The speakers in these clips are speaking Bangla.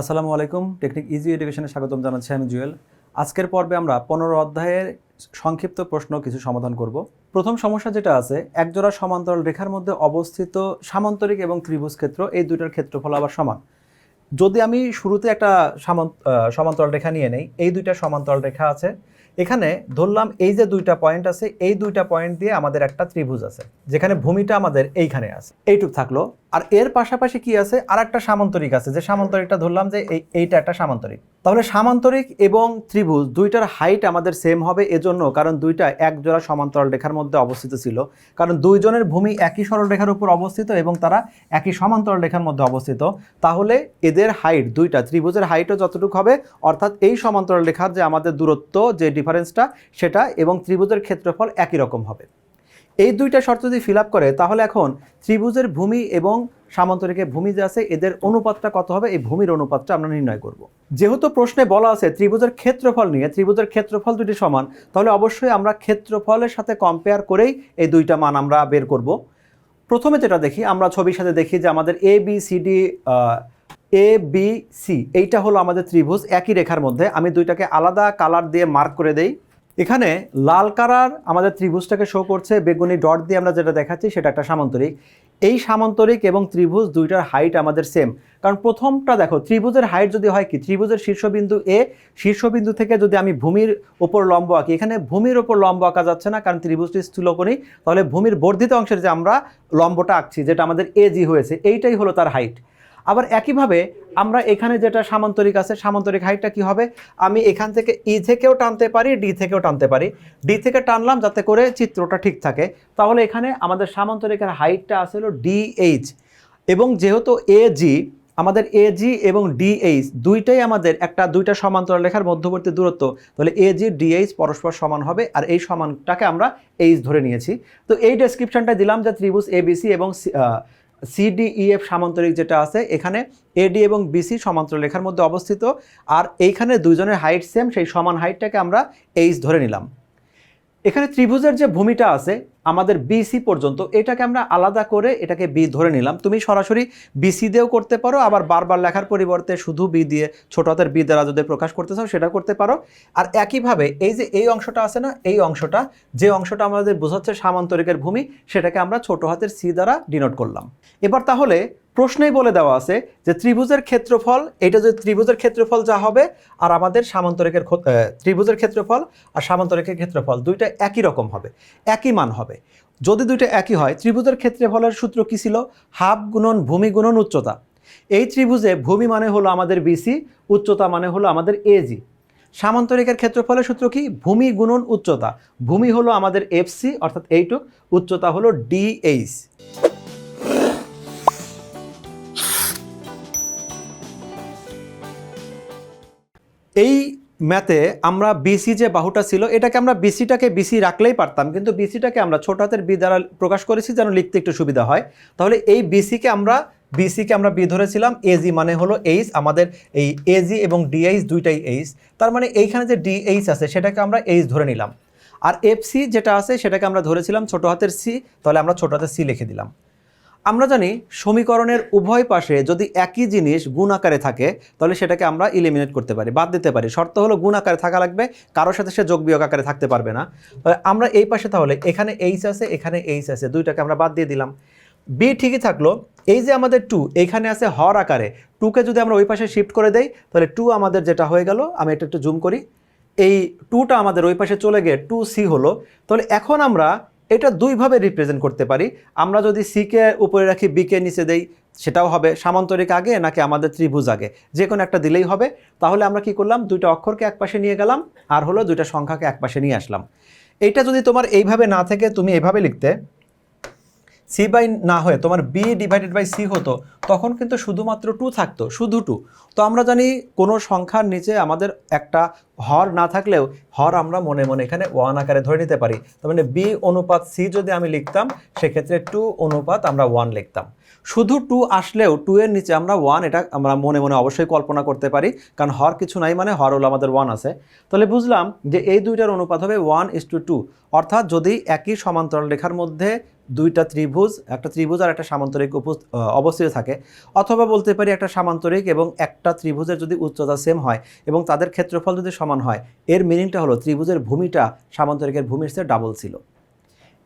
আসসালামু আলাইকুম, টেকনিক ইজি এডুকেশনে স্বাগতম জানাচ্ছি আমি জুয়েল। আজকের পর্বে আমরা পনেরো অধ্যায়ের সংক্ষিপ্ত প্রশ্ন কিছু সমাধান করব। প্রথম সমস্যা যেটা আছে, একজোড়া সমান্তরাল রেখার মধ্যে অবস্থিত সামান্তরিক এবং ত্রিভুজ ক্ষেত্র, এই দুইটার ক্ষেত্রফল আবার সমান। যদি আমি শুরুতে একটা সামান সমান্তরাল রেখা নিয়ে নেই, এই দুইটা সমান্তরাল রেখা আছে। এখানে ধরলাম এই যে দুইটা পয়েন্ট আছে, এই দুইটা পয়েন্ট দিয়ে আমাদের একটা ত্রিভুজ আছে, যেখানে ভূমিটা আমাদের এইখানে আছে। এইটুক থাকল। আর এর পাশাপাশি কি আছে? আর একটা সামান্তরিক আছে, যে সামান্তরিকটা ধরলাম যে এই, এইটা একটা সামান্তরিক। তাহলে সামান্তরিক এবং ত্রিভুজ দুইটার হাইট আমাদের সেম হবে, এজন্য কারণ দুইটা এক জোড়া সমান্তরাল রেখার মধ্যে অবস্থিত ছিল। কারণ দুইজনের ভূমি একই সরল রেখার উপর অবস্থিত এবং তারা একই সমান্তরাল রেখার মধ্যে অবস্থিত। তাহলে এদের হাইট দুইটা, ত্রিভুজের হাইটও যতটুকু হবে, অর্থাৎ এই সমান্তরাল রেখার যে আমাদের দূরত্ব, যে ডিফারেন্সটা সেটা এবং ত্রিভুজের ক্ষেত্রফল একই রকম হবে। এই দুইটা শর্ত যদি ফিল আপ করে, তাহলে এখন ত্রিভুজের ভূমি এবং সামান্তরিকের ভূমি যে আছে, এদের অনুপাতটা কত হবে? এই ভূমির অনুপাতটা আমরা নির্ণয় করব। যেহেতু প্রশ্নে বলা আছে ত্রিভুজের ক্ষেত্রফল নিয়ে, ত্রিভুজের ক্ষেত্রফল দুটি সমান, তাহলে অবশ্যই আমরা ক্ষেত্রফলের সাথে কম্পেয়ার করেই এই দুইটা মান আমরা বের করব। প্রথমে যেটা দেখি, আমরা ছবির সাথে দেখি যে আমাদের A B C D A B C এইটা হলো আমাদের ত্রিভুজ, একই রেখার মধ্যে। আমি দুইটাকে আলাদা কালার দিয়ে মার্ক করে দেই। এখানে লাল কালার আমাদের ত্রিভুজটাকে শো করছে, বেগুনি ডট দিয়ে আমরা যেটা দেখাচ্ছি সেটা একটা সামান্তরিক। এই সামান্তরিক এবং ত্রিভুজ দুইটার হাইট আমাদের সেম কারণ প্রথমটা দেখো, ত্রিভুজের হাইট যদি হয় কি? ত্রিভুজের শীর্ষবিন্দু এ শীর্ষবিন্দু থেকে যদি আমি ভূমির ওপর লম্ব আঁকি, এখানে ভূমির ওপর লম্ব আঁকা যাচ্ছে না, কারণ ত্রিভুজটি স্থূলকোণী, তাহলে ভূমির বর্ধিত অংশের যে আমরা লম্বটা আঁকছি, যেটা আমাদের এ জি হয়েছে, এইটাই হলো তার হাইট আবার একইভাবে আমরা এখানে যেটা সামান্তরিক আছে, সামান্তরিক হাইটটা কি হবে? আমি এখান থেকে ই থেকেও টানতে পারি ডি থেকেও টানতে পারি। ডি থেকে টানলাম যাতে করে চিত্রটা ঠিক থাকে। তাহলে এখানে আমাদের সামান্তরিকের হাইটটা আসলে ডিএইচ এবং যেহেতু এ জি আমাদের এ জি এবং ডিএইচ দুইটাই আমাদের একটা, দুইটা সমান্তরাল রেখার মধ্যবর্তী দূরত্ব, তাহলে এ জি ডিএইচ পরস্পর সমান হবে আর এই সমানটাকে আমরা এইচ ধরে নিয়েছি। তো এই ডেসক্রিপশনটা দিলাম যে ত্রিভুজ এবিসি এবং সিডিইএফ সামান্তরিক যেটা আছে, এখানে এডি এবং বিসি সমান্তর লেখার মধ্যে অবস্থিত। আর এইখানে দুজনের হাইট সেম সেই সমান হাইটটাকে আমরা এইচ ধরে নিলাম। এখানে ত্রিভুজের যে ভূমিটা আছে, আমাদের বিসি পর্যন্ত, এটাকে আমরা আলাদা করে এটাকে বি ধরে নিলাম। তুমি সরাসরি বিসি দিয়েও করতে পারো, আবার বারবার লেখার পরিবর্তে শুধু বি দিয়ে, ছোট হাতের বি দ্বারা যদি প্রকাশ করতে চাও সেটা করতে পারো। আর একইভাবে, এই যে এই অংশটা আছে না, এই অংশটা, যে অংশটা আমাদের বোঝাচ্ছে সামান্তরিকের ভূমি, সেটাকে আমরা ছোট হাতের সি দ্বারা ডিনোট করলাম। এবার তাহলে প্রশ্নেই বলে দেওয়া আছে যে ত্রিভুজের ক্ষেত্রফল, এটা যে ত্রিভুজের ক্ষেত্রফল যা হবে, আর আমাদের সামান্তরিকের ত্রিভুজের ক্ষেত্রফল আর সামান্তরিকের ক্ষেত্রফল দুইটা একই রকম হবে, একই মান হবে। যদি দুইটা একই হয়, ত্রিভুজের ক্ষেত্রফলের সূত্র কি ছিল? হাফ গুণন ভূমি গুণন উচ্চতা। এই ত্রিভুজে ভূমি মানে হলো আমাদের বিসি উচ্চতা মানে হলো আমাদের এজি সামান্তরিকের ক্ষেত্রফলের সূত্র কি? ভূমি গুণন উচ্চতা। ভূমি হলো আমাদের এফসি অর্থাৎ এইটুক, উচ্চতা হলো ডিএইচ এই ম্যাথে আমরা বিসি যে বাহুটা ছিল, এটাকে আমরা বিসিটাকে বিসি রাখলেই পারতাম। কিন্তু বিসিটাকে আমরা ছোট হাতের বি দ্বারা প্রকাশ করেছি যেন লিখতে একটু সুবিধা হয়। তাহলে এই বিসিকে আমরা বিসিকে আমরা বি ধরেছিলাম এজি মানে হলো এইচ আমাদের এই এজি এবং ডিএইচ দুইটাই এইচ তার মানে এইখানে যে ডিএইচ আছে, সেটাকে আমরা এইচ ধরে নিলাম। আর এফসি যেটা আছে, সেটাকে আমরা ধরেছিলাম ছোট হাতের সি তাহলে আমরা ছোট হাতের সি লিখে দিলাম। আমরা জানি সমীকরণের উভয় পাশে যদি একই জিনিস গুণ আকারে থাকে, তাহলে সেটাকে আমরা ইলিমিনেট করতে পারি, বাদ দিতে পারি। শর্ত হলো গুণ আকারে থাকা লাগবে, কারোর সাথে সে যোগ বিয়োগ আকারে থাকতে পারবে না। আমরা এই পাশে তাহলে এখানে এইচ আছে, এখানে এইচ আছে, দুইটাকে আমরা বাদ দিয়ে দিলাম। বি ঠিকই থাকল, এই যে আমাদের টু এইখানে আছে হর আকারে। টুকে যদি আমরা ওই পাশে শিফট করে দেই, তাহলে টু আমাদের যেটা হয়ে গেল, আমি এটা একটু জুম করি। এই টুটা আমাদের ওই পাশে চলে গিয়ে টু সি হলো। তাহলে এখন আমরা এটা দুইভাবে রিপ্রেজেন্ট করতে পারি। আমরা যদি সিকে উপরে রাখি বিকে নিচে দেই, সেটাও হবে সামান্তরিক আগে নাকি আমাদের ত্রিভুজ আগে। যে কোনো একটা দিলেই হবে। তাহলে আমরা কি করলাম? দুইটা অক্ষরকে একপাশে নিয়ে গেলাম, আর হলো দুইটা সংখ্যাকে একপাশে নিয়ে আসলাম। এইটা যদি তোমার এইভাবে না থেকে, তুমি এভাবে লিখতে সি বাই না হয়ে, তোমার বি ডিভাইডেড বাই সি হতো, তখন কিন্তু শুধুমাত্র টু থাকতো, শুধু টু তো আমরা জানি কোনো সংখ্যার নিচে আমাদের একটা হর না থাকলেও, হর আমরা মনে মনে এখানে ওয়ান আকারে ধরে নিতে পারি। তার মানে বি অনুপাত সি যদি আমি লিখতাম, সেক্ষেত্রে টু অনুপাত আমরা ওয়ান লিখতাম। শুধু টু আসলেও টু এর নিচে আমরা ওয়ান এটা আমরা মনে মনে অবশ্যই কল্পনা করতে পারি, কারণ হর কিছু নাই মানে হর হলো আমাদের ওয়ান আছে। তাহলে বুঝলাম যে এই দুইটার অনুপাত হবে ওয়ান ইস টু টু অর্থাৎ যদি একই সমান্তরাল রেখার মধ্যে দুইটা ত্রিভুজ, একটা ত্রিভুজ আর একটা সামান্তরিক অবস্থিত থাকে। অথবা বলতে পারি একটা সামান্তরিক এবং একটা ত্রিভুজের যদি উচ্চতা সেম হয় এবং তাদের ক্ষেত্রফল যদি সমান হয়, এর মিনিংটা হলো ত্রিভুজের ভূমিটা সামান্তরিকের ভূমির চেয়ে ডাবল ছিল।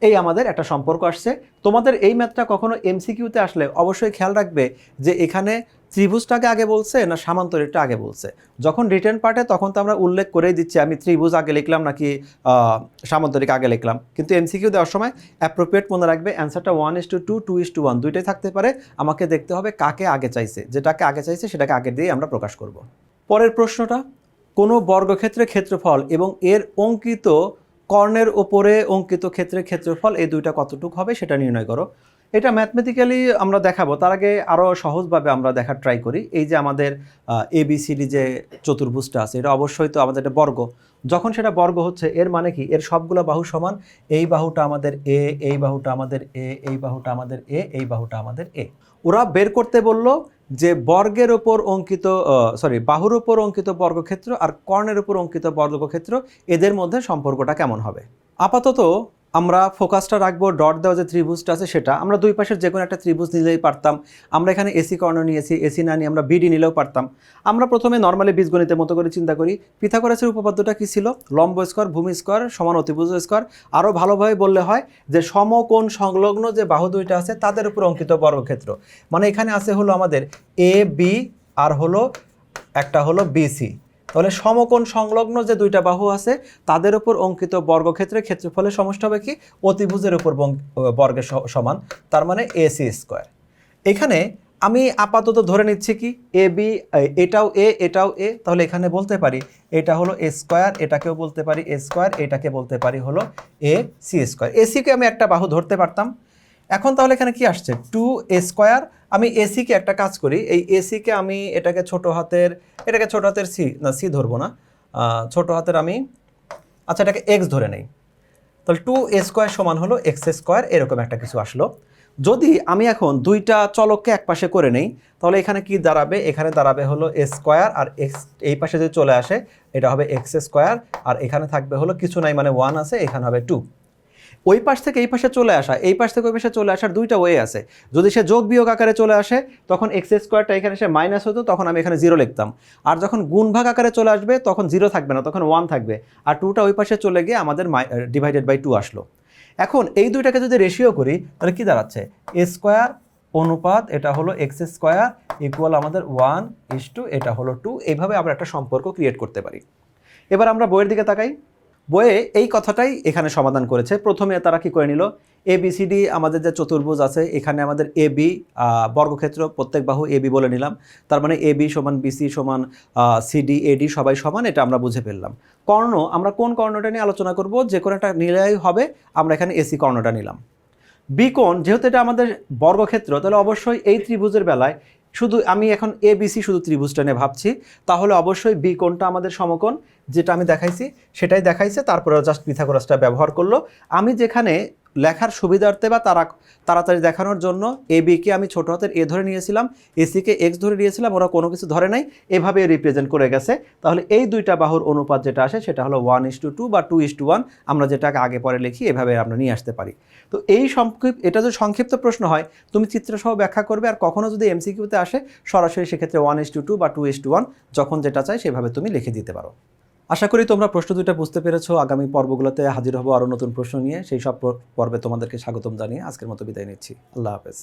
এই আমাদের একটা সম্পর্ক আসছে। তোমাদের এই ম্যাথটা কখনো এমসিকিউতে আসলে অবশ্যই খেয়াল রাখবে যে এখানে ত্রিভুজটাকে আগে বলছে না সামান্তরিকটা আগে বলছে? যখন রিটার্ন পার্টে তখন তো আমরা উল্লেখ করেই দিচ্ছি, আমি ত্রিভুজ আগে লিখলাম নাকি সামান্তরিক আগে লিখলাম? কিন্তু এমসিকিউ দেওয়ার সময় অ্যাপ্রোপ্রিয়েট মনে রাখবে অ্যান্সারটা one is to two two is to one দুইটাই থাকতে পারে। আমাকে দেখতে হবে কাকে আগে চাইছে। যেটাকে আগে চাইছে সেটাকে আগে দিয়ে আমরা প্রকাশ করব। পরের প্রশ্নটা, কোনো বর্গক্ষেত্রের ক্ষেত্রফল এবং এর অঙ্কিত কর্ণের ওপরে অঙ্কিত ক্ষেত্রের ক্ষেত্রফল এই দুইটা কতটুকু হবে সেটা নির্ণয় করো। এটা ম্যাথমেটিক্যালি আমরা দেখাবো। তার আগে আরও সহজভাবে আমরা দেখার ট্রাই করি। এই যে আমাদের এবিসিডি যে চতুর্ভুজটা আছে, এটা অবশ্যই তো আমাদের একটা বর্গ। যখন সেটা বর্গ হচ্ছে, এর মানে কি? এর সবগুলো বাহু সমান, এই বাহুটা আমাদের এ এই বাহুটা আমাদের এ এই বাহুটা আমাদের এ এই বাহুটা আমাদের এ ওরা বের করতে বলল যে বর্গের ওপর অঙ্কিত সরি বাহুর ওপর অঙ্কিত বর্গক্ষেত্র আর কর্ণের ওপর অঙ্কিত বর্গক্ষেত্র, এদের মধ্যে সম্পর্কটা কেমন হবে? আপাতত আমরা ফোকাসটা রাখব ডট দেওয়া যে ত্রিভুজটা আছে সেটা। আমরা দুই পাশের যে কোনো একটা ত্রিভুজ নিলেই পারতাম। আমরা এখানে এসি কর্ণ নিয়েছি এসি না নিয়ে আমরা বিডি নিলেও পারতাম। আমরা প্রথমে নর্মালি বীজগণিতের মতো করে চিন্তা করি, পিথাগোরাসের উপপাদ্যটা কী ছিল? লম্ব স্কোয়ার, ভূমি স্কোয়ার, সমান অতিভুজ স্কোয়ার। আরও ভালোভাবে বললে হয় যে সমকোণ সংলগ্ন যে বাহু দুইটা আছে, তাদের উপর অঙ্কিত বর্গক্ষেত্র। মানে এখানে আছে হলো আমাদের এ বি আর হলো একটা হলো বিসি তাহলে সমকোণ সংলগ্ন যে দুইটা বাহু আছে, তাদের উপর অঙ্কিত বর্গক্ষেত্রের ক্ষেত্রফলের সমষ্টি হবে কি? অতিভুজের উপর বর্গের সমান, তার মানে এসি স্কোয়ার। এখানে আমি আপাতত ধরে নিচ্ছি কি? এ, বি এটাও এ এটাও এ, তাহলে এখানে বলতে পারি এটা হলো এ স্কোয়ার, এটাকেও বলতে পারি এ স্কোয়ার, এটাকে বলতে পারি হলো এ সি স্কোয়ার। এসিকে আমি একটা বাহু ধরতে পারতাম এখন তাহলে এখানে কি আসছে? টু এ স্কোয়ার আমি এসিকে একটা কাজ করি, এই এসিকে আমি এটাকে ছোট হাতের, এটাকে ছোট হাতের সি না সি ধরবো না। ছোট হাতের আমি আচ্ছা এটাকে এক্স ধরে নেই। তাহলে টু এ স্কোয়ার সমান হলো এক্স স্কোয়ার এরকম একটা কিছু আসলো। যদি আমি এখন দুইটা চলককে এক পাশে করে নেই, তাহলে এখানে কি দাঁড়াবে? এখানে দাঁড়াবে হলো এ স্কোয়ার আর এক্স এই পাশে যদি চলে আসে, এটা হবে এক্স স্কোয়ার আর এখানে থাকবে হলো কিছু নাই মানে ওয়ান আছে, এখানে হবে টু ওই পাশ থেকে এই পাশে চলে আসা, এই পাশ থেকে ওই পাশে চলে আসার দুইটা ওয়ে আছে। যদি সে যোগ বিয়োগ আকারে চলে আসে, তখন এক্স স্কোয়ারটা এখানে সে মাইনাস হতো, তখন আমি এখানে জিরো লিখতাম। আর যখন গুণ ভাগ আকারে চলে আসবে, তখন জিরো থাকবে না, তখন ওয়ান থাকবে। আর টুটা ওই পাশে চলে গিয়ে আমাদের ডিভাইডেড বাই টু আসলো। এখন এই দুইটাকে যদি রেশিও করি, তাহলে কি দাঁড়াচ্ছে? এ স্কোয়ার অনুপাত এটা হলো এক্স স্কোয়ার ইকুয়াল আমাদের ওয়ান ইস টু এটা হলো টু এইভাবে আমরা একটা সম্পর্ক ক্রিয়েট করতে পারি। এবার আমরা বইয়ের দিকে তাকাই। বইয়ে এই কথাটাই এখানে সমাধান করেছে। প্রথমে তারা কি করে নিল? এ বি সি ডি আমাদের যে চতুর্ভুজ আছে, এখানে আমাদের এ বি বর্গক্ষেত্র প্রত্যেক বাহু এ বি বলে নিলাম। তার মানে এ বি সমান বিসি সমান সিডি এডি সবাই সমান, এটা আমরা বুঝে ফেললাম। কর্ণ, আমরা কোন কর্ণটা নিয়ে আলোচনা করব? যে কোনো একটা নিলেই হবে, আমরা এখানে এসি কর্ণটা নিলাম। বিকোণ যেহেতু এটা আমাদের বর্গক্ষেত্র, তাহলে অবশ্যই এই ত্রিভুজের বেলায় শুধু আমি এখন এ বিসি শুধু ত্রিভুজটা নিয়ে ভাবছি, তাহলে অবশ্যই বি কোনটা আমাদের সমকোণ? যেটা আমি দেখাইছি, সেটাই দেখাইছে, তারপরে জাস্ট পিথাগোরাসটা ব্যবহার করল। আমি যেখানে লেখার সুবিধার্থে বা তারা তাড়াতাড়ি দেখানোর জন্য এ বিকে আমি ছোট হাতের এ ধরে নিয়েছিলাম এসিকে এক্স ধরে নিয়েছিলাম, ওরা কোনো কিছু ধরে নাই এভাবে রিপ্রেজেন্ট করে গেছে। তাহলে এই দুইটা বাহুর অনুপাত যেটা আসে সেটা হলো ওয়ান ইস টু টু বা টু ইস টু ওয়ান আমরা যেটাকে আগে পরে লিখি, এভাবে আমরা নিয়ে আসতে পারি। তো এই সংক্ষিপ্ত এটা যদি সংক্ষিপ্ত প্রশ্ন হয়, তুমি চিত্রসহ ব্যাখ্যা করবে আর কখনও যদি এমসিকিউতে আসে, সরাসরি সেক্ষেত্রে ওয়ান ইস টু টু বা টু ইস টু ওয়ান যখন যেটা চাই সেভাবে তুমি লিখে দিতে পারো। আশা করি তোমরা প্রশ্ন দুইটা বুঝতে পেরেছ। আগামী পর্বগুলোতে হাজির হব আরও নতুন প্রশ্ন নিয়ে। সেই সব পর্বে তোমাদেরকে স্বাগতম জানিয়ে আজকের মতো বিদায় নিচ্ছি। আল্লাহ হাফেজ।